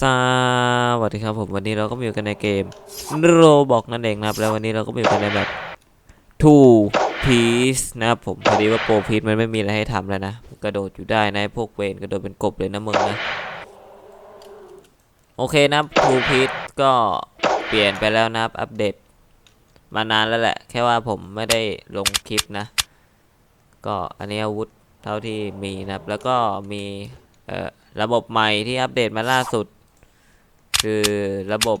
สวัสดีครับผมวันนี้เราก็มาอยู่กันในเกมโรบอกนั่นเองนะครับ แล้ววันนี้เราก็มาอยู่กันในแบบ two piece นะครับผมพอดีว่าโปรพี e มันไม่มีอะไรให้ทำแล้วนะกระโดดอยู่ได้นะพวกเวนกระโดดเป็นกบเลยนะมึงนะโอเคนะ two piece ก็เปลี่ยนไปแล้วนะครับอัปเดต มานานแล้วแหละ แค่ว่าผมไม่ได้ลงคลิปนะ ก็อันนี้อาวุธเท่าที่มีนะครับ แล้วก็มีเอ่อระบบใหม่ที่อัปเดตมาล่าสุด คือระบบ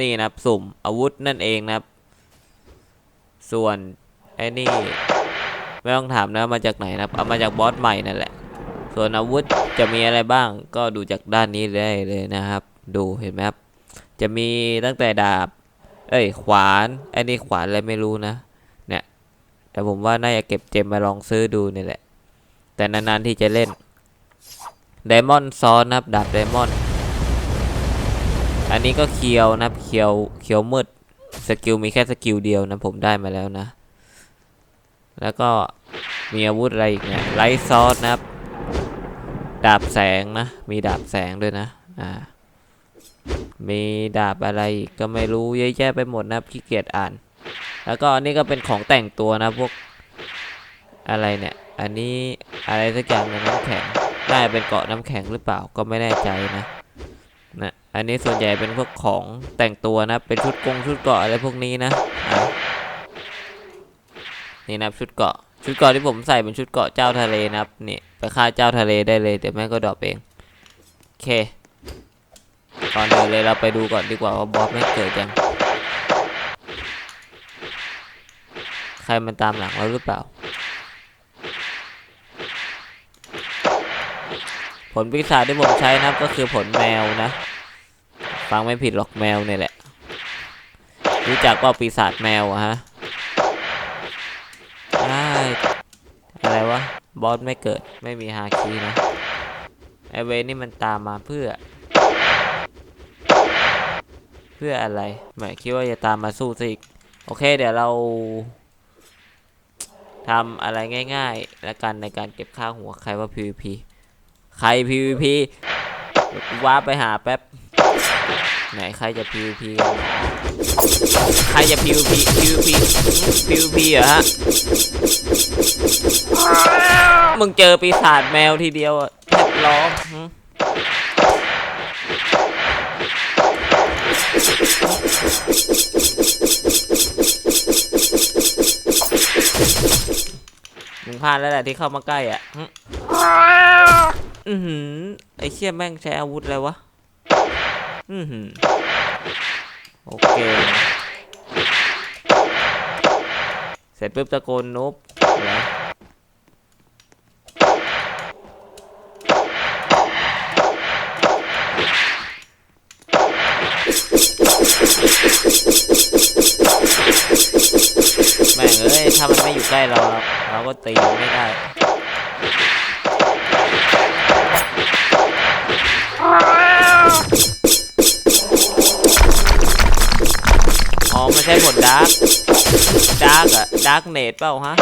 นี่นะครับสุ่มอาวุธนั่นเองนะครับ ส่วนไอ้นี่ไม่ต้องถามนะมาจากไหนนะครับเอามาจากบอสใหม่นั่นแหละ ส่วนอาวุธจะมีอะไรบ้าง ก็ดูจากด้านนี้ได้เลยนะครับ ดูเห็นไหมครับ จะมีตั้งแต่ดาบ เอ้ยขวานไอ้นี่ขวานอะไรไม่รู้นะ เนี่ย แต่ผมว่าน่าจะเก็บเจมมาลองซื้อดูนี่แหละ แต่นานๆที่จะเล่นไดมอนด์ซอนนะครับดาบไดมอนด์ อันนี้ก็เคียวนะเคียวเคียวมืดสกิลมีแค่สกิลเดียวนะผมได้มาแล้วนะ แล้วก็มีอาวุธอะไรอีกเนี่ยไลท์ซอสนะครับ ดาบแสงนะ มีดาบแสงด้วยนะอ่ามีดาบอะไรก็ไม่รู้เยอะแยะไปหมดนะครับขี้เกียจอ่าน แล้วก็อันนี้ก็เป็นของแต่งตัวนะพวกอะไรเนี่ย อันนี้อะไรสักอย่างในน้ำแข็งน่าจะเป็นเกาะน้ำแข็งหรือเปล่าก็ไม่แน่ใจนะ นะอันนี้ส่วนใหญ่เป็นพวกของแต่งตัวนะ เป็นชุดกงชุดเกาะอะไรพวกนี้นะะนี่นะชุดเกาะ ชุดเกาะที่ผมใส่เป็นชุดเกาะเจ้าทะเลนะครับนี่ไปฆ่าเจ้าทะเลได้เลยเดี๋ยวแม่ก็ดรอปเองโอเคก่อนอื่นเลยเราไปดูก่อนดีกว่าว่าบอสไม่เกิดยังใครมันตามหลังเราหรือเปล่า ผลปีศาจที่ผมใช้นะครับก็คือผลแมวนะ ฟังไม่ผิดหรอกแมวเนี่ยแหละ รู้จักว่าปีศาจแมวอะฮะอ้ายอะไรวะ บอสไม่เกิดไม่มีฮาคีนะ ไอเวนนี่มันตามมาเพื่อ เพื่ออะไรไม่คิดว่าจะตามมาสู้ซะอีก โอเคเดี๋ยวเราทำอะไรง่ายๆ แล้วกันในการเก็บค่าหัวใครว่า PVP ใคร PVP เดี๋ยวกูว้าไปหาแป๊บ ไหนใครจะ PVP กันใครจะ PVP PVP PVP เหรอฮะ มึงเจอปีศาจแมวทีเดียวอะแทบร้องมึงพลาดแล้วแหละที่เข้ามาใกล้อะ อือหือ ไอเชี่ยแม่งใช้อาวุธอะไรวะ อือหือ โอเค เสร็จปุ๊บตะโกนนุบเหรอแม่งเอ้ย ถ้ามันไม่อยู่ใกล้เรา เราก็ตีไม่ได้ ใช่ผลดาร์กดาร์กอะดาร์กเนตเปล่าฮะ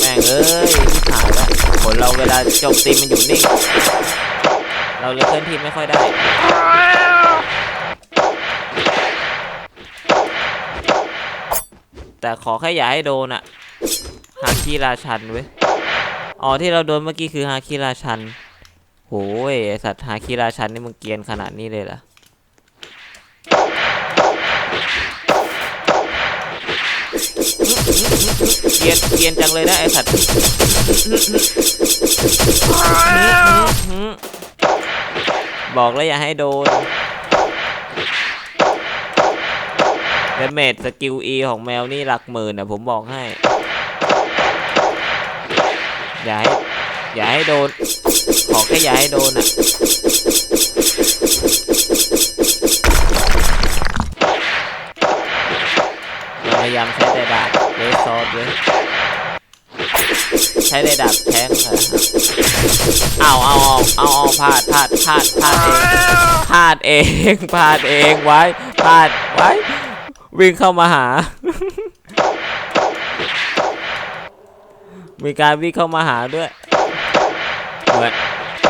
แม่งเอ้ยที่ผ่านแล้วผลเราเวลาโจมตีมันอยู่นิ่ง เราเลยเคลื่อนที่ไม่ค่อยได้ แต่ขอแค่อย่าให้โดนอะฮาคิราชันเว้ย อ๋อที่เราโดนเมื่อกี้คือฮาคิราชันโหยสัตว์ฮาคิราชันนี่มึงเกียนขนาดนี้เลยเหรอเกียนเกียนจังเลยนะไอสัตว์บอกแล้วอย่าให้โดน เดเมจสกิล E ของแมวนี่หลักหมื่นนะผมบอกให้ อย่าให้ อย่าให้โดน ขอแค่อย่าให้โดนอะพยายามใช้แต่ดาบเลสซอสเลยใช้แต่ดาบแทงเหรอเอาเอาเอาเอาเอาพลาดพลาดพลาดพลาดเองพาดเองพลาดเองไว้พลาดไว้ วิ่งเข้ามาหา มีการวิ่งเข้ามาหาด้วย เหมือน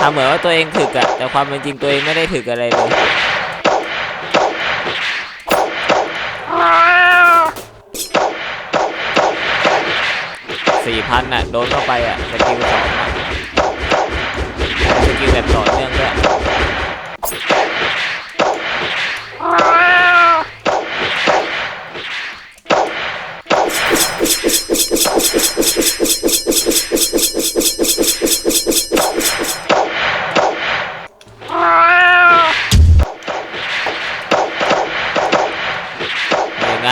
ทำเหมือนว่าตัวเองถึกอะแต่ความเป็นจริงตัวเองไม่ได้ถึกอะไรเลยสี่พันอะโดนเข้าไปอะสกิลสองอะสกิลแบบต่อเนื่องด้วย ไง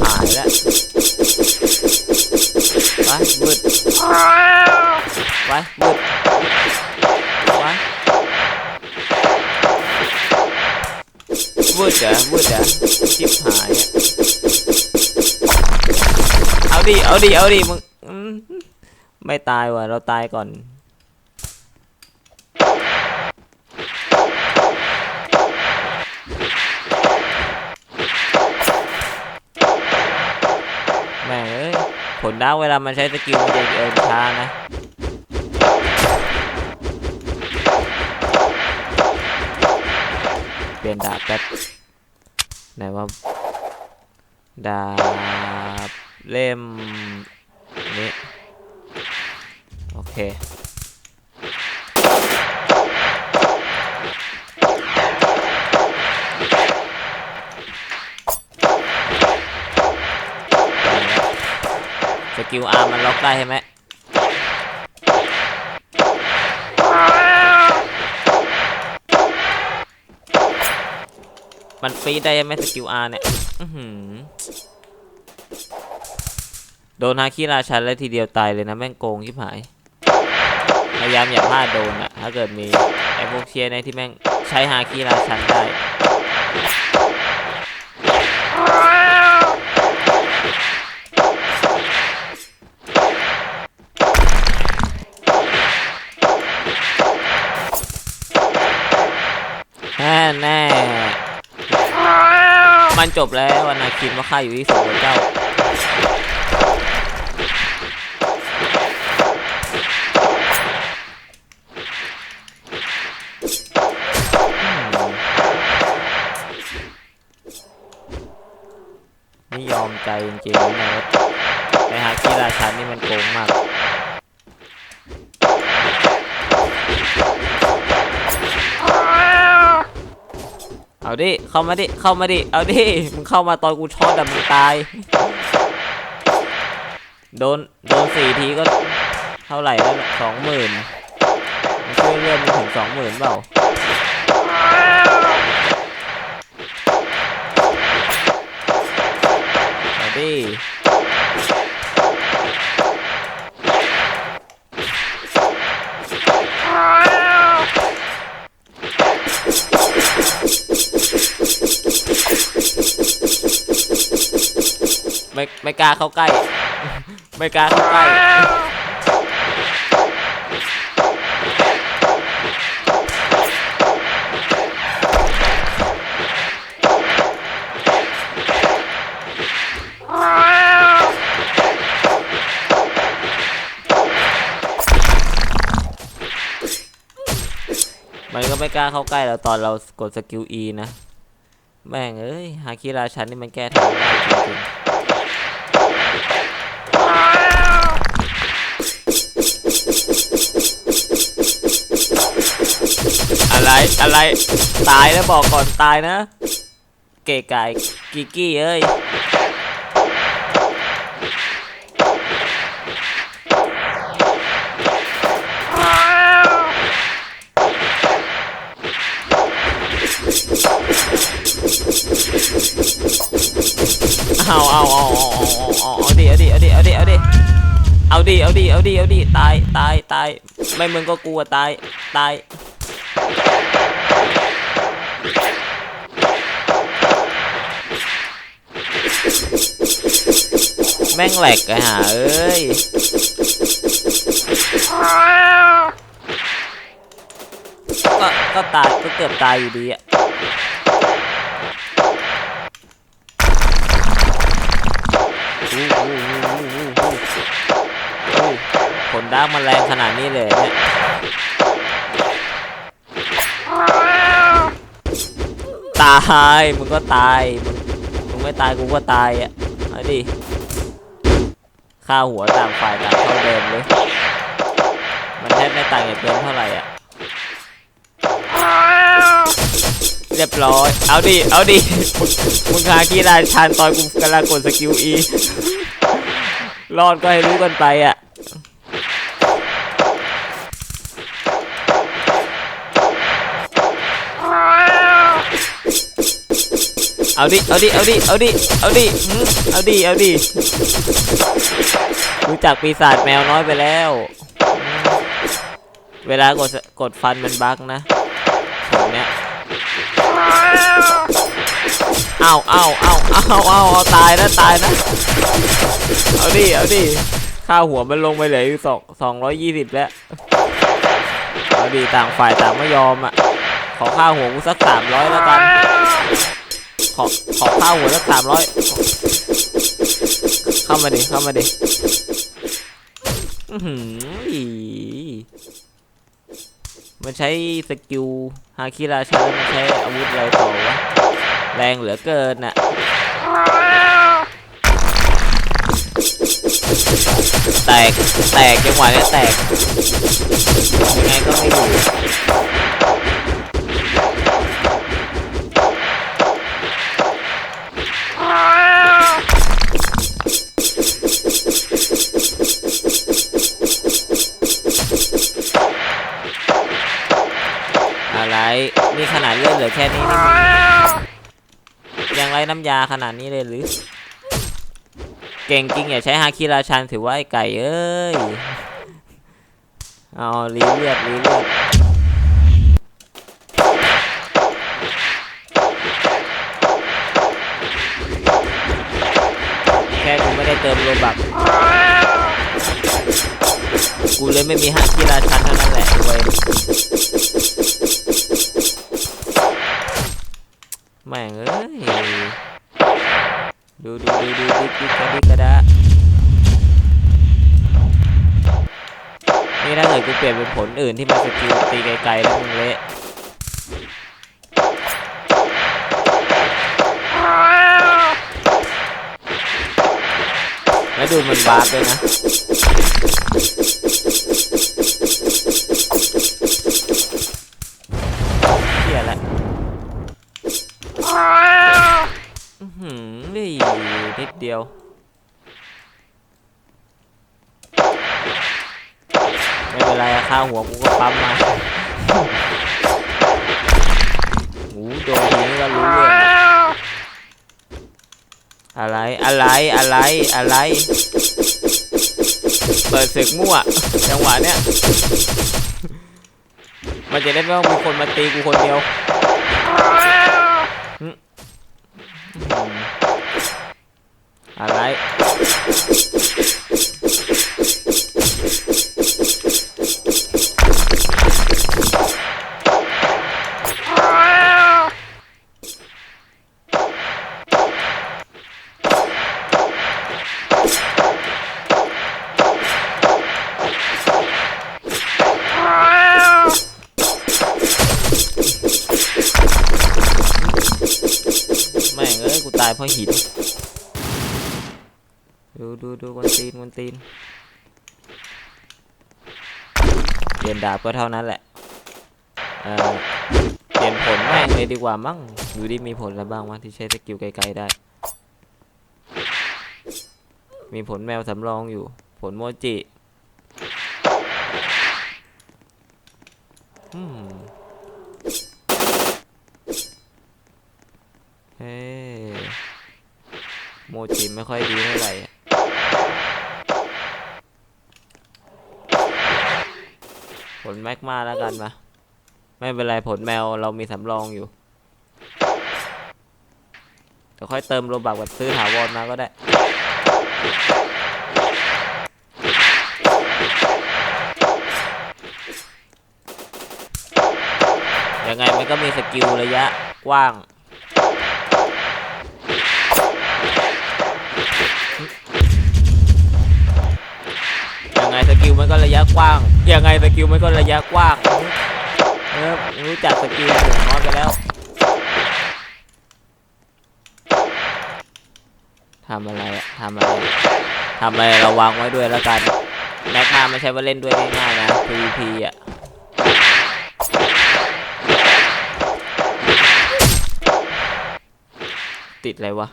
หายแล้วไปมืดไปมืดไปมืดเหรอมืดเหรอชิบหายเอาดิเอาดิเอาดิมึงไม่ตายว่ะเราตายก่อน แม่งเอ้ย ผ ลนะเวลามันใช้สกิลมันจะเดินช้านะเปลี่ยนดาบแป๊บไหนว่าดาบเล่มนี้โอเค กิลอาร์มันล็อกได้ใช่ไหมมันฟรีได้ไหมสกิลอาร์เนี่ยโดนฮาคิราชันแล้วทีเดียวตายเลยนะ แม่งโกงชิบหาย พยายามอย่าพลาดโดนอะถ้าเกิดมีไอ้พวกเชียร์ในที่แม่งใช้ฮาคิราชันได้ แน่แน่มันจบแล้วอนาคินว่าข้าอยู่ที่สูงกว่าเจ้านี่ยอมใจจริงๆนะไอ้ฮาคิราชันนี่มันโกงมาก เอาดิ เข้ามาดิ เข้ามาดิ เอาดิ มึงเข้ามาตอนกูช็อตแต่มึงตาย โดน โดนสี่ทีก็ เท่าไหร่แล้วสองหมื่นมันช่วยเลื่อนไปถึงสองหมื่นเปล่า เอาดิ ไม่ไม่กล้าเข้าใกล้ ไม่กล้าเข้าใกล้ มันก็ไม่กล้าเข้าใกล้เราตอนเรากดสกิล E นะ แม่งเอ้ยฮาคิราชันนี่มันแก้ทางได้จริงๆ อะไรอะไร ตายแล้วบอกก่อนตายนะ เกไก่กิกกี้เอ้ยเอาเอาเอาเอาเอาดิเอาดิเอาดิเอาดิเอาดิเอาดิเอาดิเอาดิเอาดิตายตายตายไม่มึงก็กลัวตายตาย แม่งแหลกไอ้ห่าเอ้ยก็ตายก็เกือบตายอยู่ดีอะอู้หูหูหูหูหูขนด้ามันแรงขนาดนี้เลยเนี่ยตาย มึงก็ตาย มึงมึงไม่ตายกูก็ตายอะเอาดิ ค่าหัวต่างฝ่ายต่างเท่าเดิมเลย มันแทบไม่ต่างกันเดิมเท่าไหร่อะ เรียบร้อย เอาดิ เอาดิ มึงมึงหากีฬาชานตอนกูกำลังกดสกิลอีรอดก็ให้รู้กันไปอะ เอาดิ เอาดิ เอาดิ เอาดิ เอาดิหืมเอาดิ เอาดิ รู้จักปีศาจแมวน้อยไปแล้ว เวลากดกดฟันมันบั๊กนะผมเนี้ยเอาเอาเอาเอาเอาเอาตายนะตายนะ เอาดิ เอาดิค่าหัวมันลงไปเหลืออยู่สองสองร้อยยี่สิบแล้ว เอาดิ ต่างฝ่ายต่างไม่ยอมอะ ขอค่าหัวกูสักสามร้อยแล้วกัน ขอขอข้าวหัวละสามร้อยเข้ามาดิเข้ามาดิอืมันใช้สกิลฮาคิราชามันใช้อาวุธอะไรต่อวะแรงเหลือเกินน่ะแตก แตกจังหวะเนี้แตกยังไงก็ไม่อยู่ แค่นี้นี่มึงยังไรน้ำยาขนาดนี้เลยหรือ เก่งจริงอย่าใช้ฮาคิราชันถือว่าไอ้ไก่เอ้ย เอารีเลือดรีเลือดแค่กูไม่ได้เติมโลบักกูเลยไม่มีฮาคิราชันเท่านั้นแหละเว้ย แม่งเอ้ยดูดูดูดูดิดิกระดิกระดะนี่ถ้าเกิดกูเปลี่ยนเป็นผลอื่นที่มันสกิลตีไกลๆแล้วมึงเละแล้วดูมันวาร์ปด้วยนะเฮียแหละ อื้อหืมนี่นิด เดียว ไม่เป็นไรค่าหัวกูก็ปั๊มมาโอ้โดนทีนี้ก็รู้เลยอะไรอะไรอะไรอะไรเปิดศึกมั่วจังหวะเนี้ยมันจะได้ไม่ต้องมีคนมาตีกูคนเดียว อืม อะไร ตีนเปลี่ยนดาบก็เท่านั้นแหละเออเปลี่ยนผลแม่เลยดีกว่ามั้งดูดิมีผลอะไรบ้างวะที่ใช้สกิลไกลๆได้ มีผลแมวสำรองอยู่ ผลโมจิอืมเฮ้โมจิไม่ค่อยดีเท่าไหร่อะ ผลแม็กมาแล้วกันมาไม่เป็นไรผลแมวเรามีสำรองอยู่เดี๋ยวค่อยเติมโลบักแบบซื้อถาวรมาก็ได้ยังไงมันก็มีสกิลระยะกว้าง งไงสกิลมันก็ระยะกว้าง ยังไงสกิลมันก็ระยะกว้างเออรู้จักสกิลผมน้อยไปแล้วทำอะไรอะทำอะไรทำอะไรระวังไว้ด้วยแล้วกันแม็กมาไม่ใช่ว่าเล่นด้วยง่ายๆนะ PVP อะติดอะไรวะ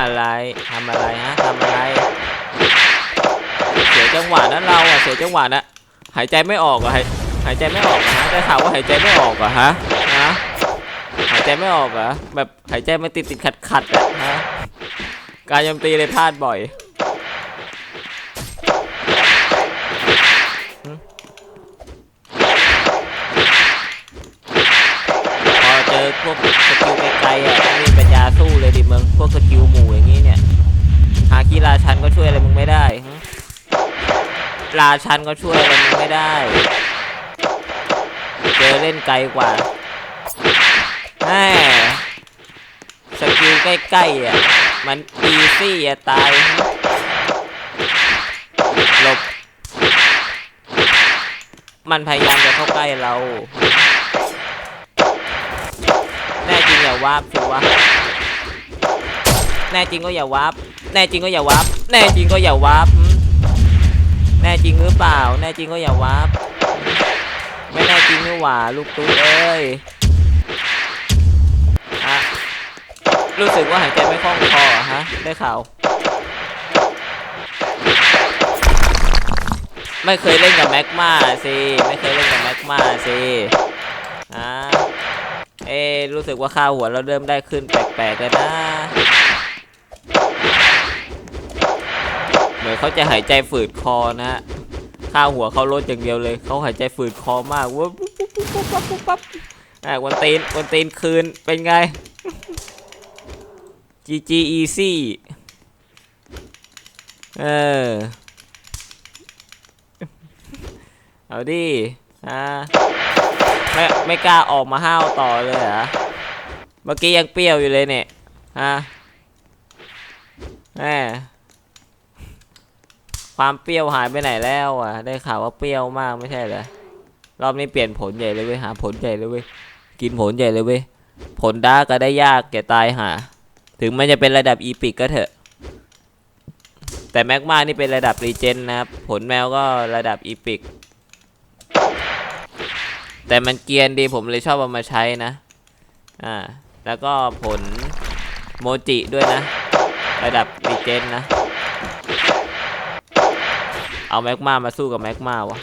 อะไรทำอะไรฮะทำอะไร เสียจังหวะนั้นเราอะเสียจังหวะนะหายใจไม่ออกอะหายหายใจไม่ออกนะได้ข่าวว่าหายใจไม่ออกอะฮะฮะหายใจไม่ออกอะแบบหายใจมันติดติดขัดขัดอะฮะการโจมตีเลยพลาดบ่อย ชันก็ช่วยอะไรมึงไม่ได้ เจอเล่นไกลกว่าแหมสกิลใกล้ๆอะ มันอีซี่อะตาย หลบ มันพยายามจะเข้าใกล้เรา แน่จริงอย่าวาร์ปสิวะแน่จริงก็อย่าวาร์ปแน่จริงก็อย่าวาร์ปแน่จริงก็อย่าวาร์ป แน่จริงหรือเปล่า แน่จริงก็อย่าวับไม่แน่จริงนี่หว่าลูกตุ๊กเอ้ยอะรู้สึกว่าหายใจไม่คล่องคอฮะ ได้ข่าว ไม่เคยเล่นกับแม็กมาสิ ไม่เคยเล่นกับแม็กมาสิอะเอะรู้สึกว่าค่าวหัวเราเริ่มได้ขึ้นแปลกๆแล้วนะ เหมือนเขาจะหายใจฝืดคอนะฮะค่าหัวเขาลดอย่างเดียวเลยเขาหายใจฝืดคอมากว้ยปุ๊บปุ๊บปุ๊บปั๊บปุ๊บปั๊บอะวันตีนวันตีนคืนเป็นไง GG easy เออเอาดิอ่าไม่ไม่กล้าออกมาห้าวต่อเลยเหรอเมื่อกี้ยังเปรี้ยวอยู่เลยเนี่ยฮะแหม ความเปรี้ยวหายไปไหนแล้วอะ ได้ข่าวว่าเปรี้ยวมากไม่ใช่เหรอ รอบนี้เปลี่ยนผลใหญ่เลยเว้ย หาผลใหญ่เลยเว้ย กินผลใหญ่เลยเว้ย ผลดาร์กก็ได้ยากแก่ตายหา ถึงมันจะเป็นระดับอีพิกก็เถอะ แต่แม็กมานี่เป็นระดับรีเจนนะครับ ผลแมวก็ระดับอีพิก แต่มันเกียนดีผมเลยชอบเอามาใช้นะ อ่า แล้วก็ผลโมจิด้วยนะ ระดับรีเจนนะ เอาแม็กมามาสู้กับแม็กมาวะ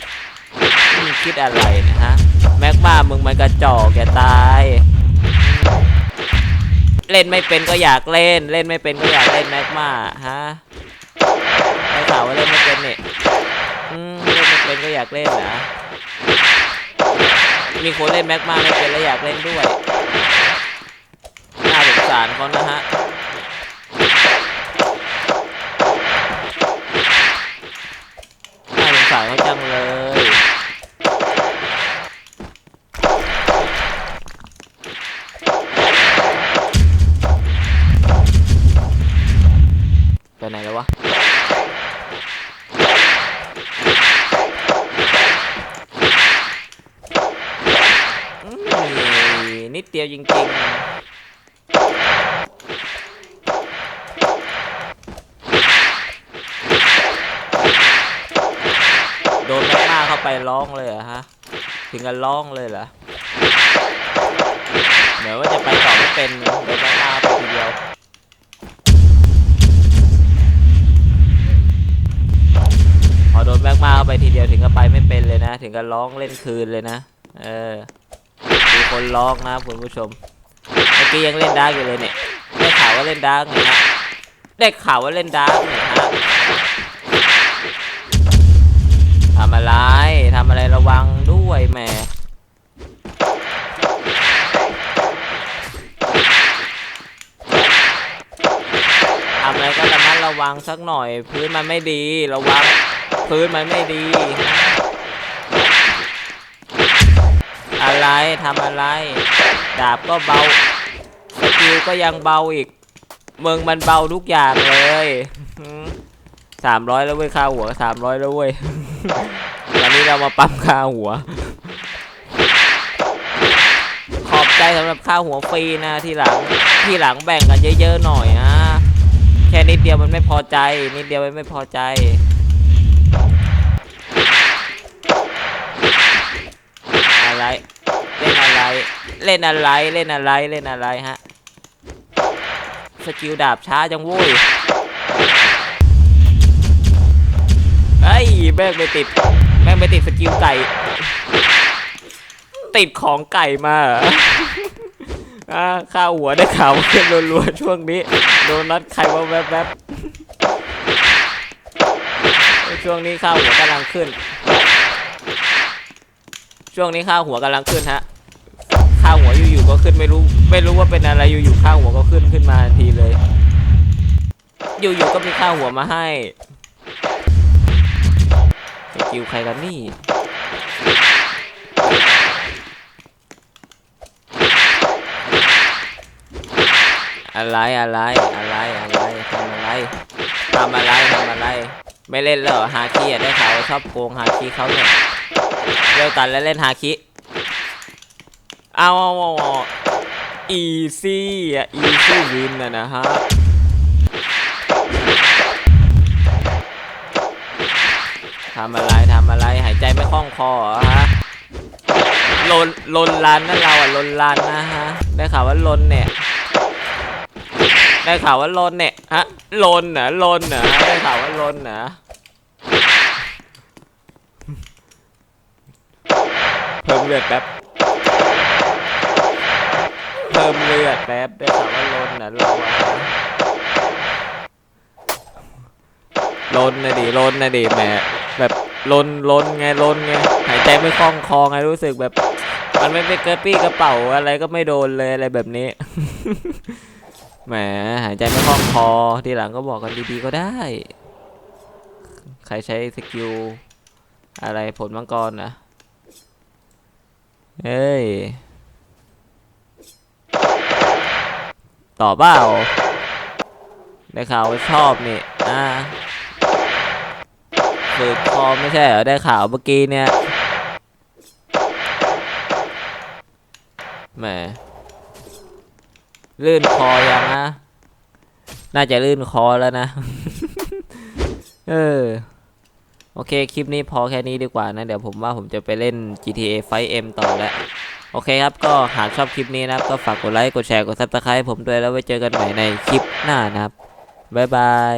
มึงคิดอะไรนะฮะ แม็กมามึงมันกระจอกแกตาย เล่นไม่เป็นก็อยากเล่น เล่นไม่เป็นก็อยากเล่นแม็กมาฮะได้ข่าวว่าเล่นไม่เป็นเนี่ยเล่นไม่เป็นก็อยากเล่นนะ มีคนเล่นแม็กมาไม่เป็นแล้วอยากเล่นด้วย น่าสงสารเขานะฮะาสงสารเขาจังเลย ไปไหนแล้ววะ อืมนิดเดียวจริงๆ โดนแม็กมาเข้าไปร้องเลยเหรอฮะ ถึงกันร้องเลยเหรอเหมือนว่าจะไปต่อไม่เป็นโดนแม็กมาเข้าไปทีเดียวพอโดนแมกมาเข้าไปทีเดียวถึงก็ไปไม่เป็นเลยนะ ถึงก็ร้องเล่นคืนเลยนะ เออมีคนร้องนะคุณผู้ชมเมื่อกี้ยังเล่นดาร์กอยู่เลยเนี่ยได้ข่าวว่าเล่นดาร์กเนี่ยฮะได้ข่าวว่าเล่นดาร์กเนี่ยฮะ ทำอะไรทำอะไรระวังด้วยแม่ทำอะไรก็ระมัดระวังสักหน่อย พื้นมันไม่ดีระวังพื้นมันไม่ดี อะไรทำอะไร ดาบก็เบาสกิลก็ยังเบาอีกมึงมันเบาทุกอย่างเลยสามร้อยแล้วเว้ยค่าหัวสามร้อยแล้วเว้ย วันนี้เรามาปั๊มค่าหัว ขอบใจสำหรับค่าหัวฟรีนะที่หลังที่หลังแบ่งกันเยอะๆหน่อยนะแค่นิดเดียวมันไม่พอใจ นิดเดียวมันไม่พอใจอะไรเล่นอะไร เล่นอะไรเล่นอะไรเล่นอะไรฮะสกิลดาบช้าจังโว้ย แม่งไปติด แม่งไปติดสกิลไก่ ติดของไก่มาข้าวหัวได้ข่าวว่าขึ้นรัวๆช่วงนี้ โดนนัดใครว่าแวบๆช่วงนี้ข้าวหัวกำลังขึ้น ช่วงนี้ข้าวหัวกำลังขึ้นฮะข้าวหัวอยู่ๆก็ขึ้นไม่รู้ ไม่รู้ว่าเป็นอะไรอยู่ๆข้าวหัวก็ขึ้นขึ้นมาทันทีเลย อยู่ๆก็มีข้าวหัวมาให้ กิลใครกันนี่อะไรอะไรอะไรอะไรทำอะไรทำอะไรทำอะไร ไม่เล่นเหรอฮาคิอะได้ข่าวชอบโกงฮาคิเขาเนี่ยเลิกกันแล้วเล่นฮาคิเอาเอาเอาอีซี่อะอีซี่วินอะนะฮะ ทำอะไรทำอะไรหายใจไม่คล่องคอเหรอฮะลนลนลานนั่นเราอะลนลานนะฮะได้ข่าวว่าลนเนี่ยได้ข่าวว่าลนเนี่ยฮะลนเหรอลนเหรอได้ข่าวว่าลนเหรอเพิ่มเลือดแป๊บเพิ่มเลือดแป๊บได้ข่าวว่าลนเหรอเราอะลนนะดิลนนะดิแมแบบ ลนลนไงลนไงหายใจไม่คล่องคอไงรู้สึกแบบ มันไม่เป็นกระปี้กระเป๋าอะไรก็ไม่โดนเลยอะไรแบบนี้ แหมหายใจไม่คล่องคอทีหลังก็บอกกันดีๆก็ได้ ใครใช้สกิลอะไรผลมังกรนะเฮ้ยต่อเปล่าได้ข่าวว่าชอบนี่อ่า ฝึกคอไม่ใช่เหรอได้ข่าวเมื่อกี้เนี่ยแหมลื่นคอยังนะ น่าจะลื่นคอแล้วนะ เออ โอเค คลิปนี้พอแค่นี้ดีกว่านะ เดี๋ยวผมว่าผมจะไปเล่น GTA 5M ต่อแล้ว โอเคครับ ก็หากชอบคลิปนี้นะครับ ก็ฝากกดไลค์ กดแชร์ กด Subscribe ผมด้วยแล้วไว้เจอกันใหม่ในคลิปหน้านะครับ บ๊ายบาย